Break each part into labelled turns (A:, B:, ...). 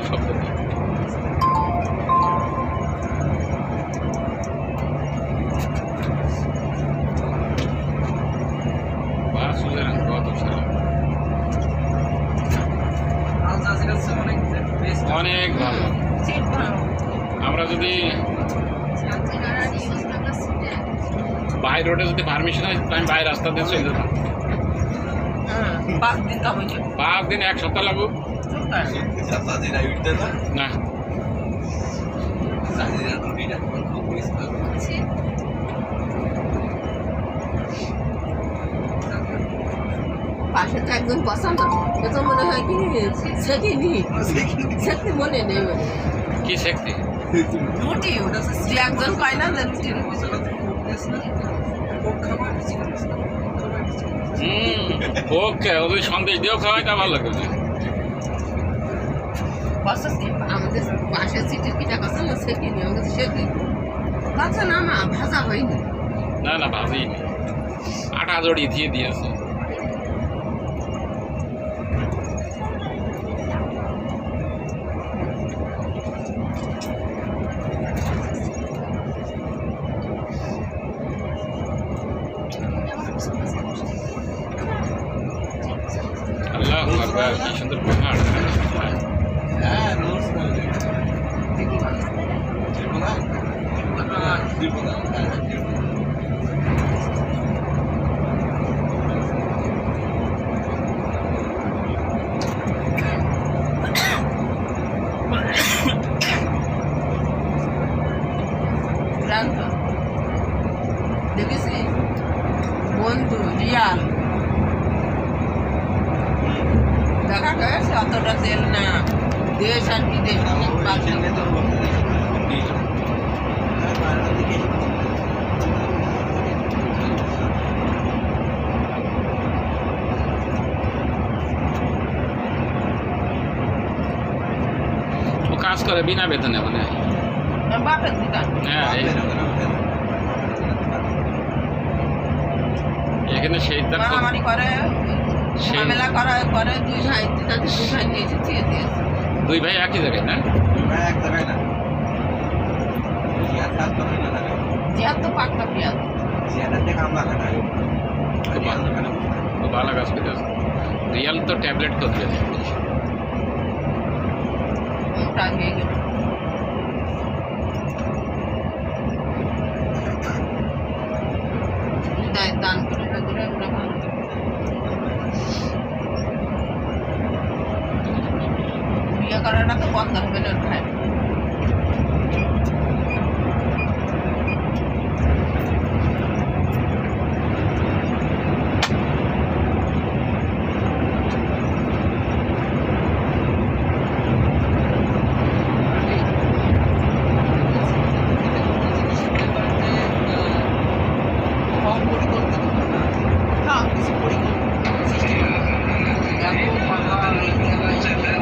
A: কিছু কোনো শব্দ নেই বাস সুতরাং অনেক ভালো। আমরা যদি বাই রোডে যদি পারমিশন হয় আমি বাই রাস্তা দিয়ে চলে যেতাম।
B: দিন
A: পাঁচ দিন এক সপ্তাহ লাগুক না।
B: পাশে তো মনে হয় কি শেখেনি। শেখতে মনে নেই।
A: কি শেখতে
B: রুটি ওটা একজন পায় না যে
A: হুম ওকে ওদের সন্দেশ দিয়েও খাওয়াই তা ভালো লাগবে
B: আমাদের পাশের সিটির পিঠা কাছে না শেখেনি আমাদের শেখে কাঁচা না মা ভাজা হয়নি।
A: না না ভাবেই নি আটা জড়িয়ে দিয়ে দিয়েছে। আল্লাহ আকবার, কি সুন্দর পাহাড়
B: ক্লান্ত দেখেছি বন্ধু রিয়াল দেখা গেছে অতটা তেল না দেশ আর বিদেশ অনেক পার্থক্য।
A: কাজ করে বিনা বেতনে মানে হ্যাঁ এখানে সেই
B: মারামারি করে
A: সেই-
B: ঝামেলা করা করে দুই ভাই এসে দিয়ে দিয়েছে
A: দুই ভাই একই জায়গায় না
B: জিয়ার তো পাক্কা পিয়াজ
A: খুব ভালো খুব ভালো কাজ করতেছে রিয়াল তো ট্যাবলেট করবে
B: মোটা হয়ে গেল হৃদয় দান করে করে আমরা ভালো বিয়ে করাটা তো বন্ধ হবে না ভাই হ্যাঁ কিছু পরিকল্পনা সৃষ্টি করতে হবে। এত পাহাড় এই জায়গায়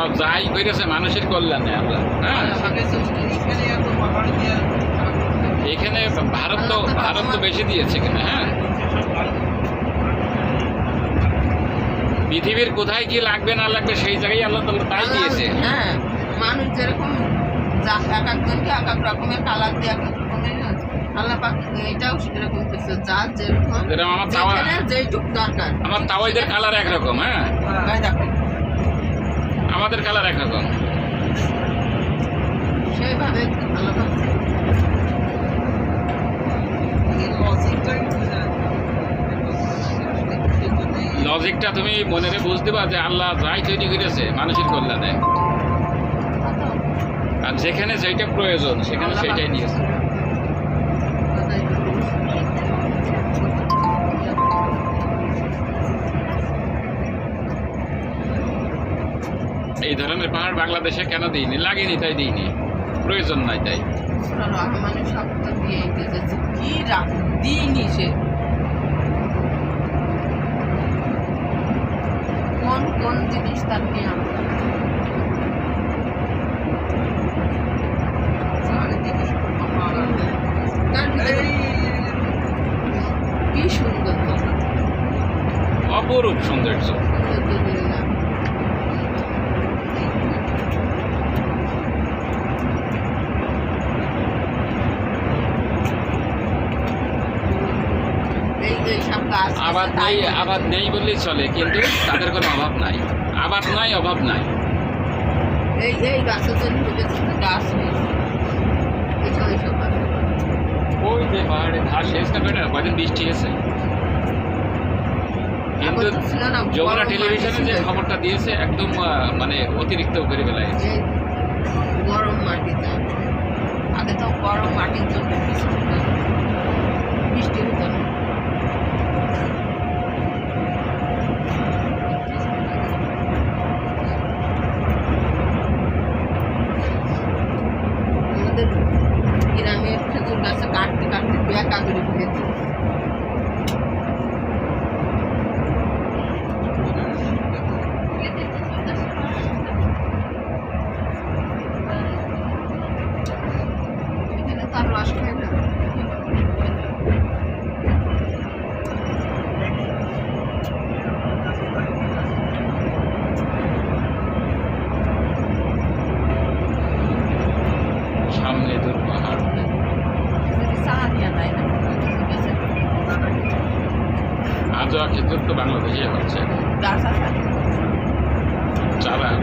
A: সব যাই করেছে মানুষের কল্যাণে আমরা হ্যাঁ? এখানে ভারত তো ভারত তো বেশি দিয়েছে এখানে হ্যাঁ? পৃথিবীর কোথায় কি লাগবে না লাগবে সেই জায়গায় আল্লাহ তাআলা তাই দিয়েছে।
B: হ্যাঁ মানুষ যেরকম এক একজনকে এক এক রকমের কালার দিয়ে এক এক রকমের আল্লাহ পাক এটাও সেরকম কিছু যার যেরকম
A: আমার তাওয়া-
B: যেইটুক দরকার।
A: আমার তাওয়াইদের কালার একরকম হ্যাঁ
B: দেখো
A: আমাদের কালার
B: ভালো ভাবছে
A: লজিকটা তুমি মনে রে বুঝতে পার যে আল্লাহ যাই তৈরি করেছে মানুষের কল্যাণে। আর যেখানে যেটা প্রয়োজন সেখানে সেটাই দিয়েছে এই ধরনের পাহাড় বাংলাদেশে কেন দিইনি? লাগেনি তাই দিইনি। প্রয়োজন নাই তাই।
B: দিইনি সে। কোন কোন জিনিস তার কি সুন্দর।
A: অপরূপ সৌন্দর্য
B: আলহামদুলিল্লাহ। এই যে সব গাছ
A: আবাদ নেই আবাদ নেই বললেই চলে কিন্তু তাদের কোনো অভাব নাই। আবাদ নাই অভাব নাই।
B: এই এই গাছের গাছ।
A: ওই যে পাহাড়ে ঘাস শেষ না বেটা? কদিন বৃষ্টি এসে কিন্তু যমুনা টেলিভিশনে যে খবরটা দিয়েছে একদম মানে অতিরিক্ত করে
B: এই গরম মাটিতে। আগে তো গরম মাটির জন্য বৃষ্টি হতো না। বৃষ্টি হতো না আমাদের গ্রামে খেজুর গাছে কাটতে বেকা এখানে তার রস না
A: সামনে দূর যাওয়ার ক্ষেত্রে তো বাংলাদেশে হচ্ছে।
B: চা বাগান